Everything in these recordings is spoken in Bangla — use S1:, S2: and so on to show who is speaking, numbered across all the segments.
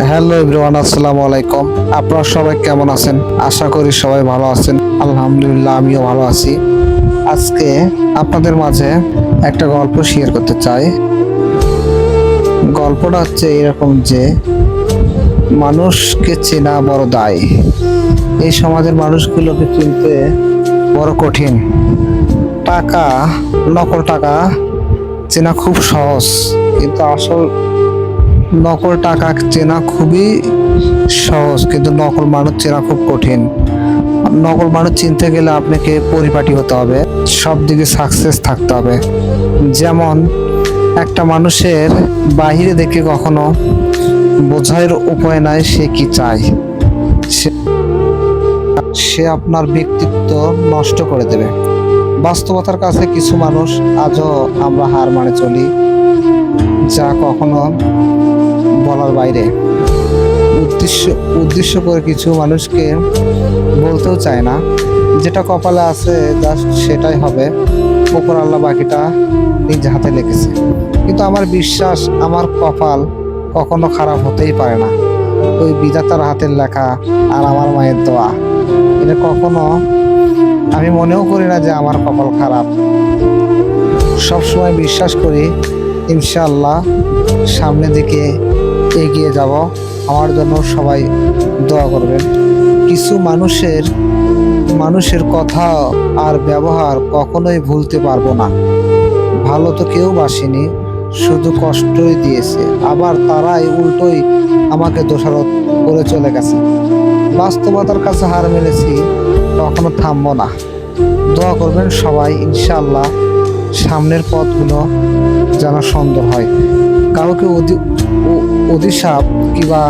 S1: হ্যালো এভরিওয়ান, আসসালামু আলাইকুম। আপনারা সবাই কেমন আছেন? আশা করি সবাই ভালো আছেন। আলহামদুলিল্লাহ, আমিও ভালো আছি। আজকে আপনাদের মাঝে একটা গল্প শেয়ার করতে চাই। গল্পটা হচ্ছে এরকম যে, মানুষকে চেনা বড় দায়। এই সমাজের মানুষগুলোকে চিনতে বড় কঠিন। টাকা, নকল টাকা চেনা খুব সহজ, কিন্তু আসল নকল টাকা চেনা খুবই সহজ, কিন্তু নকল মানুষ চেনা খুব কঠিন। নকল মানুষ চিনতে গেলে আপনাকে পরিপাটি হতে হবে সব দিকে সাকসেস থাকতে হবে। যেমন, একটা মানুষের বাহিরে দেখে কখনো বোঝার উপায় নাই সে কি চায়। সে আপনার ব্যক্তিত্ব নষ্ট করে দেবে। বাস্তবতার কাছে কিছু মানুষ আজও আমরা হার মানে চলি, যা কখনো বলার বাইরে। উদ্দেশ্য উদ্দেশ্য করে কিছু মানুষকে বলতেও চায় না। যেটা কপালে আছে জাস্ট সেটাই হবে। উপর আল্লাহ বাকিটা নিজ হাতে লিখেছে কিন্তু আমার বিশ্বাস, আমার কপাল কখনো খারাপ হতেই পারে না। ওই বিধাতার হাতের লেখা আর আমার মায়ের দোয়া। এটা কখনো আমি মনেও করি না যে আমার কপাল খারাপ। সবসময় বিশ্বাস করি, ইনশাআল্লাহ সামনের দিকে এগিয়ে যাব আমার জন্য সবাই দোয়া করবেন। কিছু মানুষের মানুষের কথা আর ব্যবহার কখনোই ভুলতে পারব না। ভালো তো কেউ বাসেনি, শুধু কষ্টই দিয়েছে। আবার তারাই উল্টোই আমাকে দোষারোপ করে চলে গেছে। বাস্তবতার কাছে হার মেনেছি, কখনো থামবো না। দোয়া করবেন সবাই, ইনশাআল্লাহ সামনের পথগুলো যেন সুন্দর হয়। কাউকে অধিশাপ কিংবা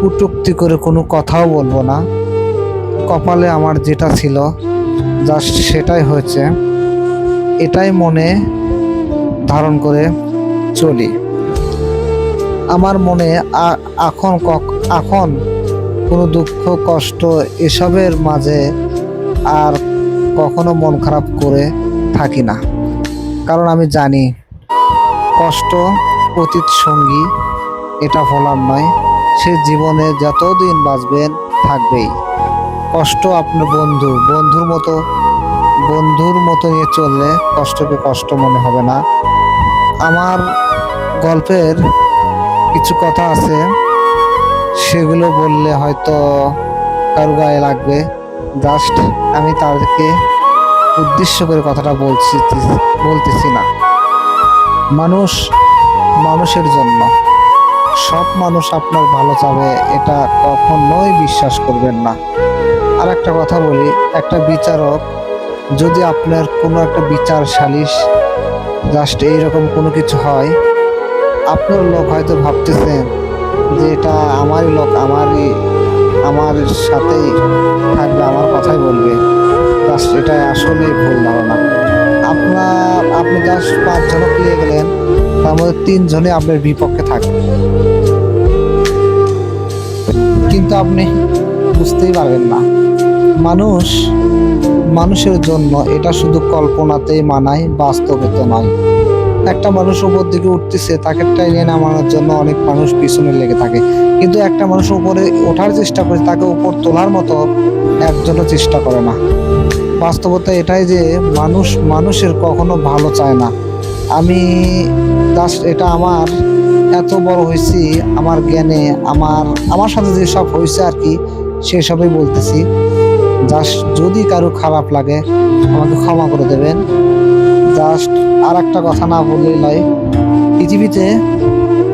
S1: কুটুক্তি করে কোনো কথাও বলব না। কপালে আমার যেটা ছিল জাস্ট সেটাই হয়েছে। এটাই মনে ধারণ করে চলি। আমার মনে এখন এখন কোনো দুঃখ, কষ্ট এসবের মাঝে আর কখনো মন খারাপ করে থাকি না। কারণ আমি জানি, কষ্ট অতীত সঙ্গী এটা ভোলার নয়। সে জীবনে যতদিন বাঁচবেন, থাকবেই। কষ্ট আপনার বন্ধু, বন্ধুর মতো বন্ধুর মতো নিয়ে চললে কষ্টকে কষ্ট মনে হবে না। আমার গল্পের কিছু কথা আছে, সেগুলো বললে হয়তো কারও গায়ে লাগবে। জাস্ট আমি তাদেরকে উদ্দেশ্য করে কথাটা বলছি, বলতেছি না। মানুষ মানুষের জন্য। সব মানুষ আপনার ভালো চাবে, এটা কখনোই বিশ্বাস করবেন না। আর একটা কথা বলি, একটা বিচারক যদি আপনার কোনো একটা বিচার সালিশ জাস্ট এইরকম কোনো কিছু হয়, আপনার লোক হয়তো ভাবতেছেন যে এটা আমারই লোক, আমারই, আমার সাথেই থাকবে, আমার কথাই বলবে। জাস্ট এটা আসলেই ভুল ধারণা। আপনার মধ্যে তিনজনে আপনার বিপক্ষে থাকবে। কিন্তু আপনি বুঝতেই পারবেন না। মানুষ, মানুষের জন্য এটা শুধু কল্পনাতেই মানায় বাস্তবে তো নয়। একটা মানুষ উপর দিকে উঠতেছে, তাকে টেনে নামানোর জন্য অনেক মানুষ পিছনে লেগে থাকে। কিন্তু একটা মানুষ উপরে ওঠার চেষ্টা করে, তাকে উপর তোলার মতো একজনও চেষ্টা করে না। বাস্তবতা এটাই যে মানুষ, মানুষের কখনো ভালো চায় না। আমি এটা আমার, এত বড় হয়েছি, আমার জ্ঞানে, আমার আমার সাথে যেসব হয়েছে আর কি সেসবই বলতেছি। জাস্ট যদি কারও খারাপ লাগে, আমাকে ক্ষমা করে দেবেন। জাস্ট আর একটা কথা না বললেই নয়, পৃথিবীতে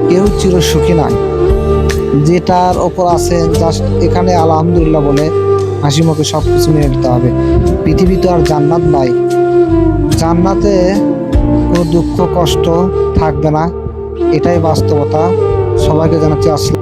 S1: কেউ চির সুখী নয় যেটার ওপর আছে জাস্ট এখানে আলহামদুলিল্লাহ বলে হাসি মুখে সব কিছু মেনে নিতে হবে। পৃথিবী তো আর জান্নাত নয় জান্নাতে কোনো দুঃখ কষ্ট থাকবে না। এটাই বাস্তবতা। সবাইকে জানাচ্ছি আসসালাম